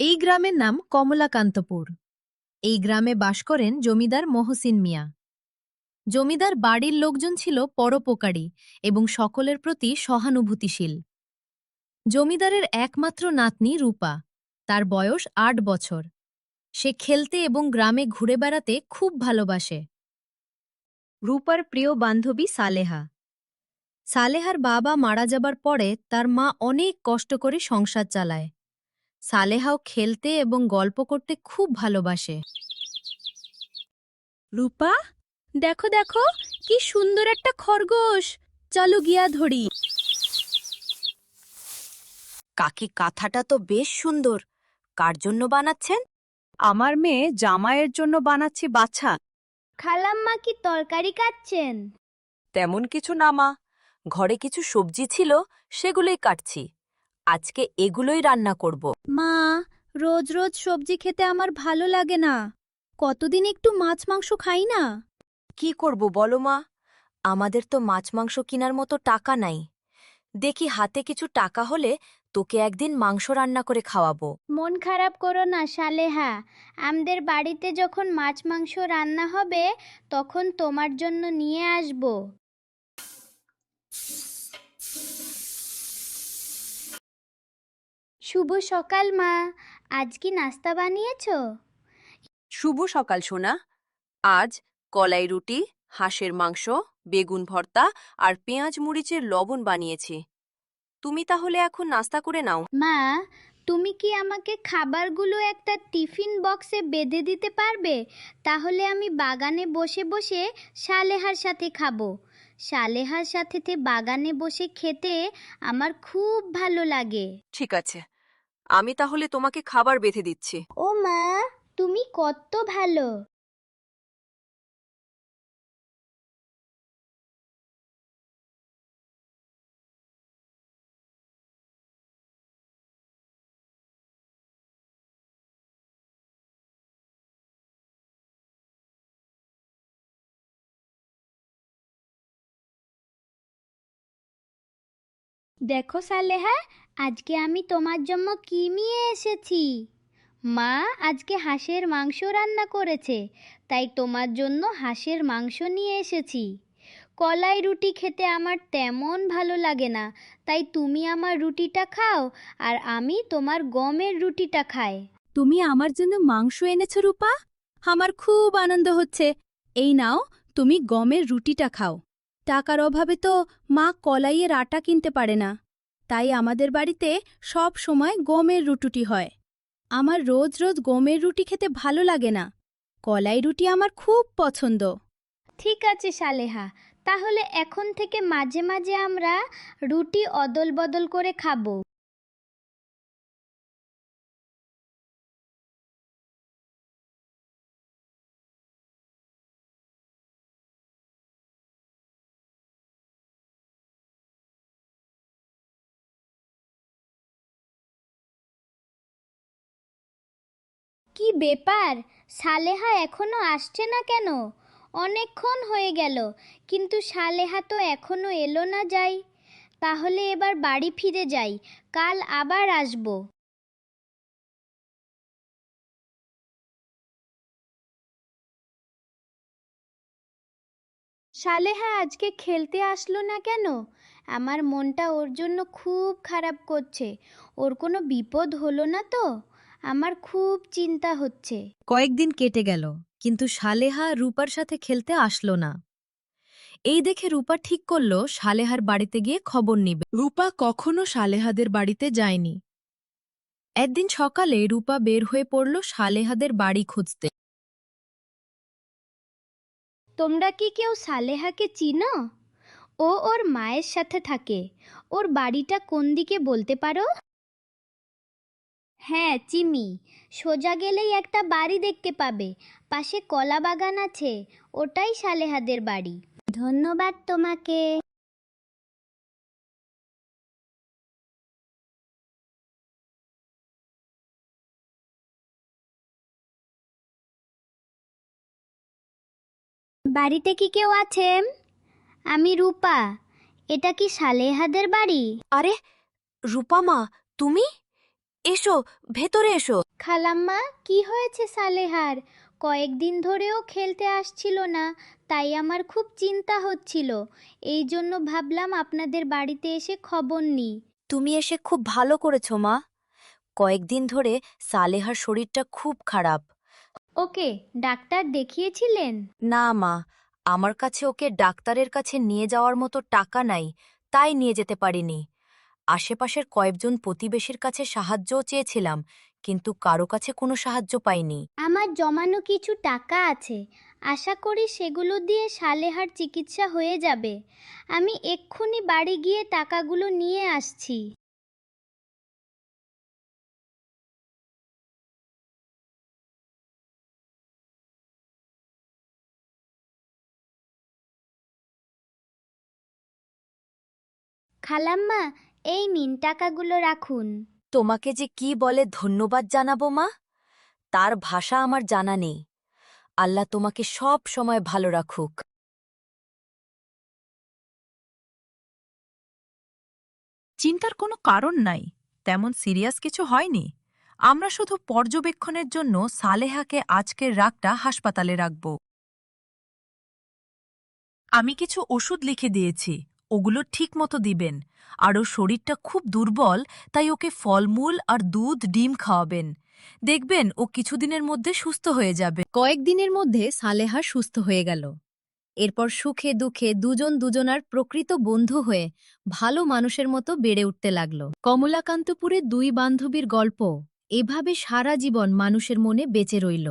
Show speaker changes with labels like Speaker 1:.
Speaker 1: এই গ্রামের নাম কমলাকান্তপুর। এই গ্রামে বাস করেন জমিদার মহসিন মিয়া। জমিদার বাড়ির লোকজন ছিল পরোপকারী এবং সকলের প্রতি সহানুভূতিশীল। জমিদারের একমাত্র নাতনি রূপা, তার বয়স আট বছর। সে খেলতে এবং গ্রামে ঘুরে বেড়াতে খুব ভালোবাসে। রূপার প্রিয় বান্ধবী সালেহা। সালেহার বাবা মারা যাবার পরে তার মা অনেক কষ্ট করে সংসার চালায়। সালেহাও খেলতে এবং গল্প করতে খুব ভালোবাসে।
Speaker 2: রূপা দেখো দেখো কি সুন্দর একটা খরগোশ। চলো গিয়া ধরি।
Speaker 3: কাকি কাঁথাটা তো বেশ সুন্দর। কার জন্য বানাচ্ছেন?
Speaker 2: আমার মেয়ে জামাইয়ের জন্য বানাচ্ছি বাছা।
Speaker 4: খালাম্মা কি তরকারি কাটছেন?
Speaker 3: তেমন কিছু না মা। ঘরে কিছু সবজি ছিল সেগুলোই কাটছি। আজকে এগুলোই রান্না করব।
Speaker 2: মা রোজ রোজ সবজি খেতে আমার ভালো লাগে না। কতদিন একটু মাছ মাংস খাই না?
Speaker 3: কি করব বলো মা? আমাদের তো মাছ মাংস কেনার মতো টাকা নাই। দেখি হাতে কিছু টাকা হলে তোকে একদিন মাংস রান্না করে খাওয়াবো।
Speaker 4: মন খারাপ করো না সালেহা। আমাদের বাড়িতে যখন মাছ মাংস রান্না হবে তখন তোমার জন্য নিয়ে আসব। শুভ সকাল মা। আজ কি নাস্তা বানিয়েছো?
Speaker 3: শুভ সকাল সোনা। আজ কলাই রুটি হাঁসের মাংস বেগুন ভর্তা আর পেঁয়াজ মরিচের লবণ বানিয়েছি। তুমি তাহলে এখন নাস্তা করে নাও।
Speaker 4: মা তুমি কি আমাকে খাবারগুলো একটা টিফিন বক্সে বেঁধে দিতে পারবে? তাহলে আমি বাগানে বসে বসে সালেহার সাথে খাব। সালেহার সাথে তে বাগানে বসে খেতে আমার খুব ভালো লাগে।
Speaker 3: ঠিক আছে। আমি তাহলে তোমাকে খাবার বেঁধে দিচ্ছি।
Speaker 4: ও মা তুমি কত ভালো। দেখো সালেহা, আজকে আমি তোমার জন্য কি নিয়ে এসেছি? মা আজকে হাঁসের মাংস রান্না করেছে, তাই তোমার জন্য হাঁসের মাংস নিয়ে এসেছি। কলাই রুটি খেতে আমার তেমন ভালো লাগে না, তাই তুমি আমার রুটিটা খাও আর আমি তোমার গমের রুটিটা খাই।
Speaker 2: তুমি আমার জন্য মাংস এনেছ রূপা? আমার খুব আনন্দ হচ্ছে। এই নাও, তুমি গমের রুটিটা খাও। টাকার অভাবে তো মা কলাইয়ের আটা কিনতে পারে না। তাই আমাদের বাড়িতে সব সময় গমের রুটুটি হয়। আমার রোজ রোজ গমের রুটি খেতে ভালো লাগে না। কলাই রুটি আমার খুব পছন্দ।
Speaker 4: ঠিক আছে সালেহা, তাহলে এখন থেকে মাঝে মাঝে আমরা রুটি অদল বদল করে খাব। কি ব্যাপার? সালেহা এখনও আসছে না কেন? অনেকক্ষণ হয়ে গেল, কিন্তু সালেহা তো এখনও এলো না যাই। তাহলে এবার বাড়ি ফিরে যাই, কাল আবার আসব। সালেহা আজকে খেলতে আসলো না কেন? আমার মনটা ওর জন্য খুব খারাপ করছে। ওর কোনো বিপদ হলো না তো? আমার খুব চিন্তা হচ্ছে।
Speaker 1: কয়েকদিন কেটে গেল কিন্তু সালেহা রূপার সাথে খেলতে আসলো না। এই দেখে রূপা ঠিক করল সালেহার বাড়িতে গিয়ে খবর নিবে। রূপা কখনো সালেহাদের বাড়িতে যায়নি। একদিন সকালে রূপা বের হয়ে পড়ল সালেহাদের বাড়ি খুঁজতে।
Speaker 4: তোমরা কি কেউ সালেহাকে চিনো? ও ওর মায়ের সাথে থাকে। ওর বাড়িটা কোন দিকে বলতে পারো? হ্যাঁ চিমি। সোজা গেলেই একটা বাড়ি দেখতে পাবে। পাশে কলা বাগান আছে। ওটাই সালেহাদের বাড়ি। ধন্যবাদ তোমাকে। বাড়িতে কি কেউ আছেন আমি রূপা। এটা কি সালেহাদের বাড়ি?
Speaker 3: আরে, রূপা মা, তুমি? এসো ভেতরে এসো।
Speaker 4: খালাম্মা কি হয়েছে সালেহার? কয়েকদিন ধরেও খেলতে আসছিল না তাই আমার খুব চিন্তা হচ্ছিল। এই জন্য ভাবলাম আপনাদের বাড়িতে এসে খবর নিই।
Speaker 3: তুমি এসে খুব ভালো করেছ মা। কয়েকদিন ধরে সালেহার শরীরটা খুব খারাপ।
Speaker 4: ওকে ডাক্তার দেখিয়েছিলেন?
Speaker 3: না মা। আমার কাছে ওকে ডাক্তারের কাছে নিয়ে যাওয়ার মতো টাকা নাই তাই নিয়ে যেতে পারিনি। আশেপাশের কয়েকজন প্রতিবেশীর কাছে সাহায্যও চেয়েছিলাম, কিন্তু কারও কাছে কোনো সাহায্য পাইনি।
Speaker 4: আমার জমানো কিছু টাকা আছে। আশা করি সেগুলো দিয়ে সালেহার চিকিৎসা হয়ে যাবে। আমি এক্ষুনি বাড়ি গিয়ে টাকাগুলো নিয়ে আসছি। খালাম্মা এই নিন টাকাগুলো রাখুন।
Speaker 3: তোমাকে যে কি বলে ধন্যবাদ জানাব মা তার ভাষা আমার জানা নেই। আল্লাহ তোমাকে সব সময় ভালো রাখুক।
Speaker 5: চিন্তার কোনো কারণ নাই তেমন সিরিয়াস কিছু হয়নি। আমরা শুধু পর্যবেক্ষণের জন্য সালেহাকে আজকের রাগটা হাসপাতালে রাখব। আমি কিছু ওষুধ লিখে দিয়েছি ওগুলো ঠিকমতো দিবেন। আর ওর শরীরটা খুব দুর্বল, তাই ওকে ফলমূল আর দুধ, ডিম খাওয়াবেন। দেখবেন ও কিছুদিনের মধ্যে সুস্থ হয়ে যাবে।
Speaker 1: কয়েকদিনের মধ্যে সালেহা সুস্থ হয়ে গেল। এরপর সুখে দুঃখে দুজন দুজনার প্রকৃত বন্ধু হয়ে ভালো মানুষের মতো বেড়ে উঠতে লাগল। কমলাকান্তপুরে দুই বান্ধবীর গল্প এভাবে সারা জীবন মানুষের মনে বেঁচে রইল।